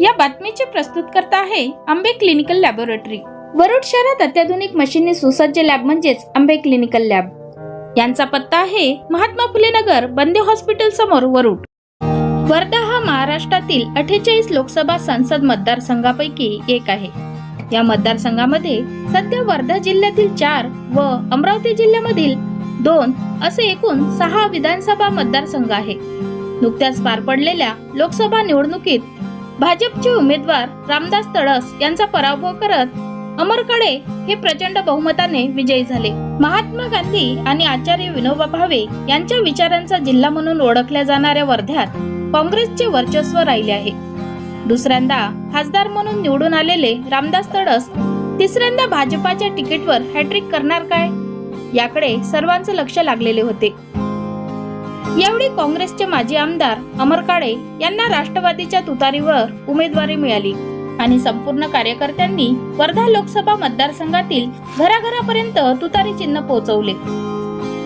या बातमीचे प्रस्तुत करता आहे आंबे क्लिनिकल लॅबोरेटरी. वरुड शहरात अत्याधुनिक मशीनने सुसज्ज लॅब म्हणजेच आंबे क्लिनिकल लॅब. यांचा पत्ता आहे महात्मा फुले नगर बंदे हॉस्पिटल समोर वरुड. वर्धा हा महाराष्ट्रातील अठ्ठेचाळीस लोकसभा संसद मतदारसंघापैकी एक आहे. या मतदारसंघामध्ये सध्या वर्धा जिल्ह्यातील चार व अमरावती जिल्ह्यामधील दोन असे एकूण सहा विधानसभा मतदारसंघ आहे. नुकत्याच पार पडलेल्या लोकसभा निवडणुकीत भाजपचे उमेदवार रामदास तडस यांचा पराभव करत अमरकडे हे प्रचंड बहुमताने विजयी झाले. महात्मा गांधी आणि आचार्य विनोबा भावे यांच्या विचारांचा जिल्हा म्हणून ओळखल्या जाणाऱ्या वर्ध्यात काँग्रेसचे वर्चस्व राहिले आहे. दुसऱ्यांदा खासदार म्हणून निवडून आलेले रामदास तडस तिसऱ्यांदा भाजपाच्या तिकीटवर हॅट्रिक करणार काय? याकडे सर्वांचं लक्ष लागलेले होते. यावेळी काँग्रेसचे माजी आमदार अमर काळे यांना राष्ट्रवादीच्या तुतारीवर उमेदवारी मिळाली. आणि संपूर्ण कार्यकर्त्यांनी वर्धा लोकसभा मतदारसंघातील घराघरापर्यंत तुतारी चिन्ह पोहोचवले.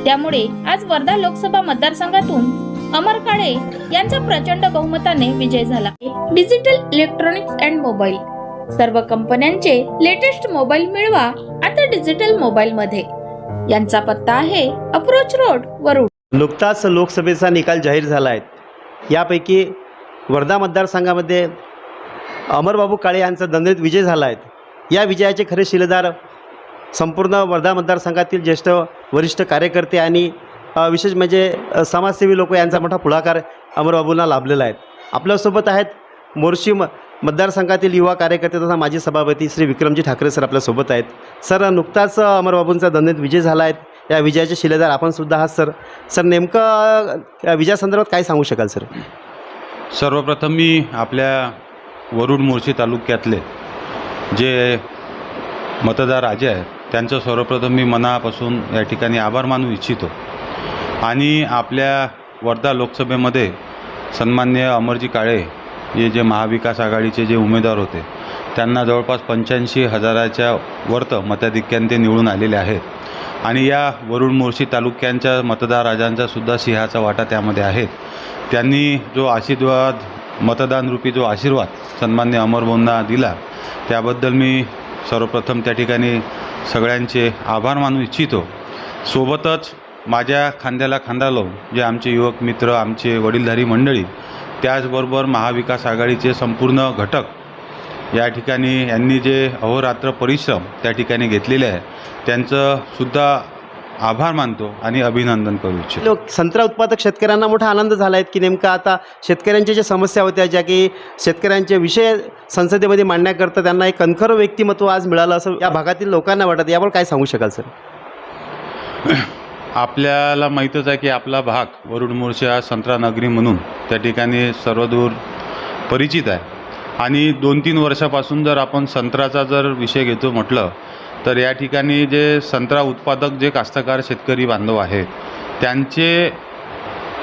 त्यामुळे आज वर्धा लोकसभा मतदारसंघातून अमर काळे यांचा प्रचंड बहुमताने विजय झाला. Digital electronics and mobile. सर्व कंपन्यांचे लेटेस्ट मोबाईल मिळवा आता डिजिटल मोबाईल मध्ये यांचा पत्ता आहे अप्रोच रोड वरुड. नुकताच लोकसभेचा निकाल जाहीर झाला आहे. यापैकी वर्धा मतदारसंघामध्ये अमरबाबू काळे यांचा दणदणीत विजय झाला आहे. या विजयाचे खरे शिलेदार संपूर्ण वर्धा मतदारसंघातील ज्येष्ठ वरिष्ठ कार्यकर्ते आणि विशेष म्हणजे समाजसेवी लोक यांचा मोठा पुढाकार अमरबाबूंना लाभलेला आहे. आपल्यासोबत आहेत मोर्शी म मतदारसंघातील युवा कार्यकर्ते तथा माजी सभापती श्री विक्रमजी ठाकरे सर आपल्यासोबत आहेत. सर नुकताच अमरबाबूंचा दणदणीत विजय झाला आहे. या विजयाचे शिलेदार आपण सुद्धा आहात सर. सर नेमकं या विजयासंदर्भात काय सांगू शकाल सर? सर्वप्रथम मी आपल्या वरुड मोर्शी तालुक्यातले जे मतदार राजे आहेत त्यांचं सर्वप्रथम मी मनापासून या ठिकाणी आभार मानू इच्छितो. आणि आपल्या वर्धा लोकसभेमध्ये सन्मान्य अमरजी काळे हे जे महाविकास आघाडीचे जे उमेदवार होते त्यांना जवळपास पंच्याऐंशी हजाराच्या वर्त मताधिक्यांते निवडून आलेले आहेत. आणि या वरुण मोर्शी तालुक्यांच्या मतदार राजांचा सुद्धा सिंहाचा वाटा त्यामध्ये आहे. त्यांनी जो आशीर्वाद मतदानरूपी जो आशीर्वाद सन्मान्य अमरबोंना दिला त्याबद्दल मी सर्वप्रथम त्या ठिकाणी सगळ्यांचे आभार मानू इच्छितो. सोबतच माझ्या खांद्याला खांदा लावून जे आमचे युवक मित्र आमचे वडीलधारी मंडळी त्याचबरोबर महाविकास आघाडीचे संपूर्ण घटक या ठिकाणी यांनी जे अहोरात्र परिश्रम त्या ठिकाणी घेतलेले आहे त्यांचं सुद्धा आभार मानतो आणि अभिनंदन करू इच्छितो. लोक संत्रा उत्पादक शेतकऱ्यांना मोठा आनंद झाला आहे की नेमका आता शेतकऱ्यांच्या ज्या समस्या होत्या ज्या की शेतकऱ्यांचे विषय संसदेमध्ये मांडण्याकरता त्यांना एक कणखर व्यक्तिमत्व आज मिळालं असं या भागातील लोकांना वाटत. यावर काय सांगू शकाल सर? आपल्याला माहीतच आहे की आपला भाग वरुड मोर्शी हा संत्रा नगरी म्हणून त्या ठिकाणी सर्वदूर परिचित आहे. आणि दोन तीन वर्षापासून जर आपण संत्र्याचा जर विषय घेतो म्हटलं तर या ठिकाणी जे संत्रा उत्पादक जे कास्तकार शेतकरी बांधव आहेत त्यांचे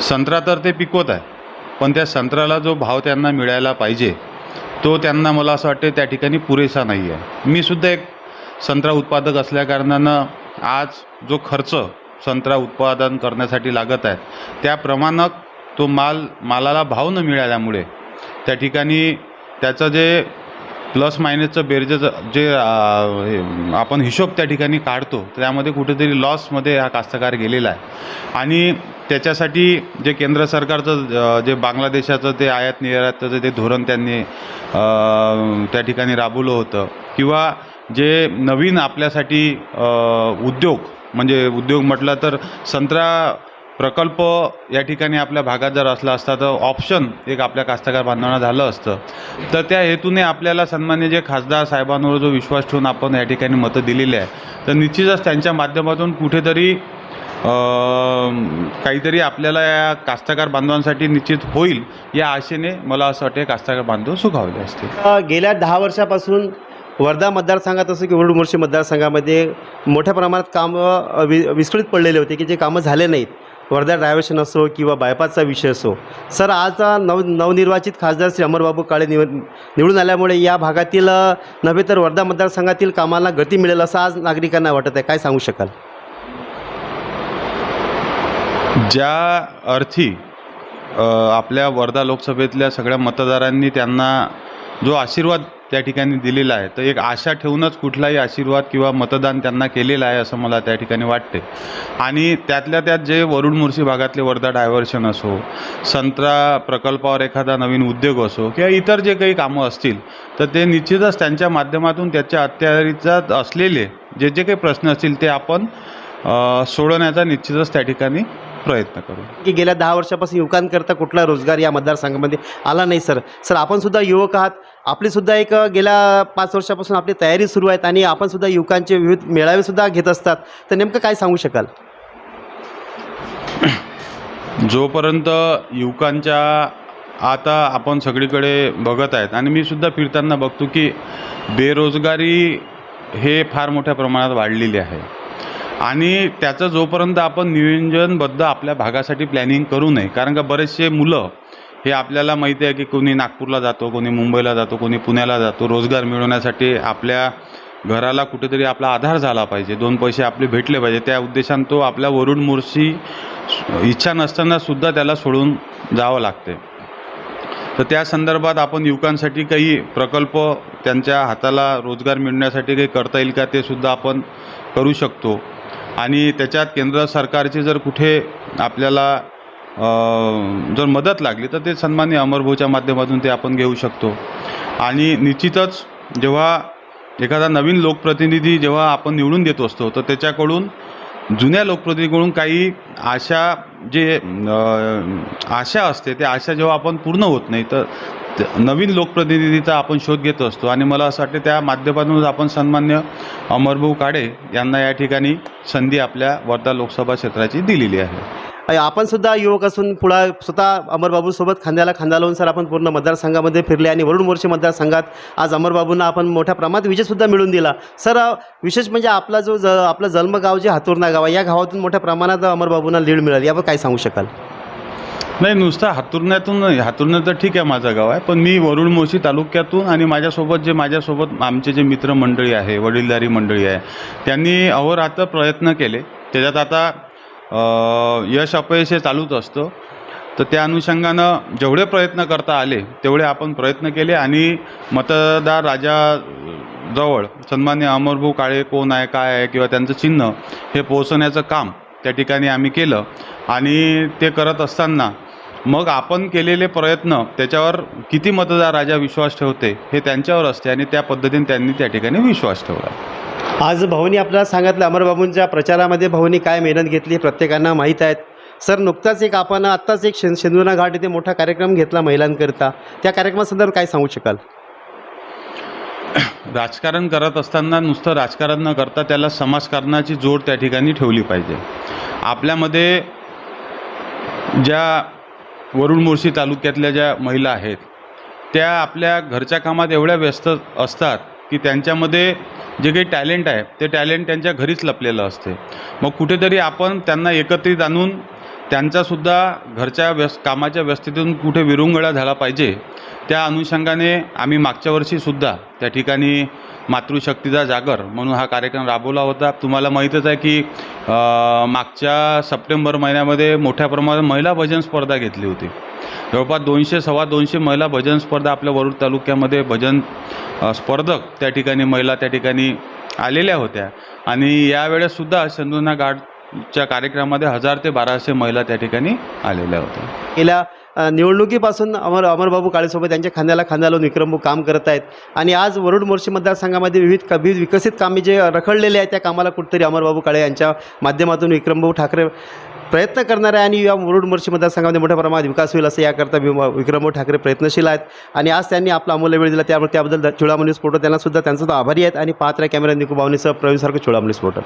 संत्रा तर ते पिकवत आहे पण त्या संत्र्याला जो भाव त्यांना मिळायला पाहिजे तो त्यांना मला असं वाटते त्या ठिकाणी पुरेसा नाही आहे मी सुद्धा एक संत्रा उत्पादक असल्याकारणानं आज जो खर्च संत्रा उत्पादन करण्यासाठी लागत आहे त्याप्रमाणात तो माल मालाला भाव न मिळाल्यामुळे त्या ठिकाणी त्याचं जे प्लस मायनसचं बेरजेचं जे आपण हिशोब त्या ठिकाणी काढतो त्यामध्ये कुठेतरी लॉसमध्ये हा कास्तकार गेलेला आहे. आणि त्याच्यासाठी जे केंद्र सरकारचं जे बांगलादेशाचं ते आयात निर्यातचं ते धोरण त्यांनी त्या ठिकाणी राबवलं होतं किंवा जे नवीन आपल्यासाठी उद्योग म्हणजे उद्योग म्हटलं तर संत्रा प्रकल्प या ठिकाणी आपल्या भागात जर असला असता तर ऑप्शन एक आपल्या कास्तकार बांधवांना झालं असतं. तर त्या हेतूने आपल्याला सन्मान्य जे खासदार साहेबांवर जो विश्वास ठेवून आपण या ठिकाणी मतं दिलेली आहे तर निश्चितच त्यांच्या माध्यमातून कुठेतरी काहीतरी आपल्याला या कास्तकार बांधवांसाठी निश्चित होईल या आशेने मला असं वाटते कास्तकार बांधव सुखावले असतील. गेल्या दहा वर्षापासून वर्धा मतदारसंघात असं की वरुड मोर्शी मतदारसंघामध्ये मोठ्या प्रमाणात कामं वि विस्कळीत पडलेले होते की जे कामं झाले नाहीत. वर्धा डायव्हर्शन असो किंवा बायपासचा विषय असो सर आज नव नवनिर्वाचित खासदार श्री अमरबाबू काळे निव निवडून आल्यामुळे या भागातील नव्हे तर वर्धा मतदारसंघातील कामाला गती मिळेल असं आज नागरिकांना वाटत आहे. काय सांगू शकाल? ज्या अर्थी आपल्या वर्धा लोकसभेतल्या सगळ्या मतदारांनी त्यांना जो आशीर्वाद त्या ठिकाणी दिलेला आहे. तर एक आशा ठेवूनच कुठलाही आशीर्वाद किंवा मतदान त्यांना केलेलं आहे असं मला त्या ठिकाणी वाटते आणि त्यातल्या त्यात जे वरुण मुर्शी भागातले वर्धा डायव्हर्शन असो संत्रा प्रकल्पावर एखादा नवीन उद्योग असो किंवा इतर जे काही कामं असतील तर ते निश्चितच त्यांच्या माध्यमातून त्याच्या अत्याचारित असलेले जे जे काही प्रश्न असतील ते आपण सोडवण्याचा निश्चितच त्या ठिकाणी प्रयत्न करू. की गेल्या दहा वर्षापासून युवकांकरता कुठला रोजगार या मतदारसंघामध्ये आला नाही सर? सर आपण सुद्धा युवक आहात. आपली सुद्धा एक गेल्या पाच वर्षापासून आपली तयारी सुरू आहेत आणि आपण सुद्धा युवकांचे विविध मेळावे सुद्धा घेत असतात. तर नेमकं काय सांगू शकाल? जोपर्यंत युवकांच्या आता आपण सगळीकडे बघत आहेत आणि मी सुद्धा फिरताना बघतो की बेरोजगारी हे फार मोठ्या प्रमाणात वाढलेली आहे. आणि त्याचं जोपर्यंत आपण नियोजनबद्ध आपल्या भागासाठी प्लॅनिंग करू नये कारण का बरेचसे मुलं हे आपल्याला माहिती आहे की कोणी नागपूरला जातो कोणी मुंबईला जातो कोणी पुण्याला जातो. रोजगार मिळवण्यासाठी आपल्या घराला कुठेतरी आपला आधार झाला पाहिजे. दोन पैसे आपले भेटले पाहिजे. त्या उद्देशानं तो आपल्या वरुण मोर्शी इच्छा नसताना सुद्धा त्याला सोडून जावं लागते. तर त्या संदर्भात आपण युवकांसाठी काही प्रकल्प त्यांच्या हाताला रोजगार मिळण्यासाठी काही करता येईल का ते सुद्धा आपण करू शकतो. आणि त्याच्यात केंद्र सरकारची जर कुठे आपल्याला जर मदत लागली तर ते सन्मान्य अमरभाऊच्या माध्यमातून ते आपण घेऊ शकतो. आणि निश्चितच जेव्हा एखादा नवीन लोकप्रतिनिधी जेव्हा आपण निवडून देत असतो तर त्याच्याकडून जुन्या लोकप्रतिनिधीकडून काही आशा जे आशा असते ते आशा जेव्हा आपण पूर्ण होत नाही तर नवीन लोकप्रतिनिधीचा आपण शोध घेत असतो. आणि मला असं वाटतं त्या माध्यमातून आपण सन्मान्य अमरभाऊ काळे यांना या ठिकाणी संधी आपल्या वर्धा लोकसभा क्षेत्राची दिलेली आहे. आपण सुद्धा युवक असून पुढं स्वतः अमरबाबूसोबत खांद्याला खांदा लावून सर आपण पूर्ण मतदारसंघामध्ये फिरले आणि वरुण मोर्चे मतदारसंघात आज अमरबाबूंना आपण मोठ्या प्रमाणात विजयसुद्धा मिळून दिला. सर विशेष म्हणजे आपला जो ज आपलं जन्मगाव जे हातुर्णा गाव आहे या गावातून मोठ्या प्रमाणात अमरबाबूंना लीड मिळाली. यावर काय सांगू शकाल? नाही नुसतं हातुरण्यातून नाही हातुरण्यात तर ठीक आहे माझं गाव आहे पण मी वरुण मोशी तालुक्यातून आणि माझ्यासोबत जे माझ्यासोबत आमचे जे मित्रमंडळी आहे वडीलधारी मंडळी आहे त्यांनी अहोरात्र प्रयत्न केले. त्याच्यात आता यश अपयश हे चालूच असतं. तर त्या अनुषंगानं जेवढे प्रयत्न करता आले तेवढे आपण प्रयत्न केले आणि मतदार राजाजवळ सन्मान्य अमरभाऊ काळे कोण आहे काय आहे किंवा त्यांचं चिन्ह हे पोहोचवण्याचं काम त्या ठिकाणी आम्ही केलं आणि ते करत असताना मग आपण केलेले प्रयत्न त्याच्यावर किती मतदार राजा विश्वास ठेवते हे त्यांच्यावर असते आणि त्या पद्धतीने त्यांनी त्या ठिकाणी विश्वास ठेवला. आज भाऊनी आपल्याला सांगितलं अमरबाबूंच्या प्रचारामध्ये भाऊनी काय मेहनत घेतली प्रत्येकांना माहीत आहेत. सर नुकताच एक आपण आत्ताच एक शें शेंदुना घाट इथे मोठा कार्यक्रम घेतला महिलांकरिता. त्या कार्यक्रमासंदर्भात काय सांगू शकाल? राजकारण करत असताना नुसतं राजकारण न करता त्याला समाजकारणाची जोड त्या ठिकाणी ठेवली पाहिजे. आपल्यामध्ये ज्या वरुण मोर्शी तालुक्यातल्या ज्या महिला आहेत त्या आपल्या घरच्या कामात एवढ्या व्यस्त असतात की त्यांच्यामध्ये जे काही टॅलेंट आहे ते टॅलेंट त्यांच्या घरीच लपलेलं असते. मग कुठेतरी आपण त्यांना एकत्रित आणून त्यांचासुद्धा घरच्या व्यस कामाच्या व्यस्ततेतून कुठे विरंगुळा झाला पाहिजे त्या अनुषंगाने आम्ही मागच्या वर्षीसुद्धा त्या ठिकाणी मातृशक्तीचा जागर म्हणून हा कार्यक्रम राबवला होता. तुम्हाला माहीतच आहे की मागच्या सप्टेंबर महिन्यामध्ये मोठ्या प्रमाणात महिला भजन स्पर्धा घेतली होती. जवळपास दोनशे सव्वा दोनशे महिला भजन स्पर्धा आपल्या वरुड तालुक्यामध्ये भजन स्पर्धक त्या ठिकाणी महिला त्या ठिकाणी आलेल्या होत्या. आणि यावेळेससुद्धा चंदुना च्या कार्यक्रमामध्ये हजार ते बाराशे महिला त्या ठिकाणी आलेल्या होत्या. गेल्या निवडणुकीपासून अमर अमरबाबू काळेसोबत त्यांच्या खांद्याला खांदा लावून विक्रमभाऊ काम करत आहेत. आणि आज वरुड मोर्शी मतदारसंघामध्ये विविध क- विविध विकसित कामे जे रखडलेले आहेत त्या कामाला कुठेतरी अमरबाबू काळे यांच्या माध्यमातून विक्रमभाऊ ठाकरे प्रयत्न करणार आहे आणि या मुरुड मोर्शी मतदारसंघामध्ये मोठ्या प्रमाणात विकास होईल असं याकरता विम- विक्रमभाऊ ठाकरे प्रयत्नशील आहेत. आणि आज त्यांनी आपला अमूल्य वेळ दिला त्यामुळे त्याबद्दल चुडामणी स्फोटो त्यांना सुद्धा त्यांचा आभारी आहेत. आणि पात्र कॅमेरा निकू बावनीसह प्रवीण सारखं चुडामणी स्फोटो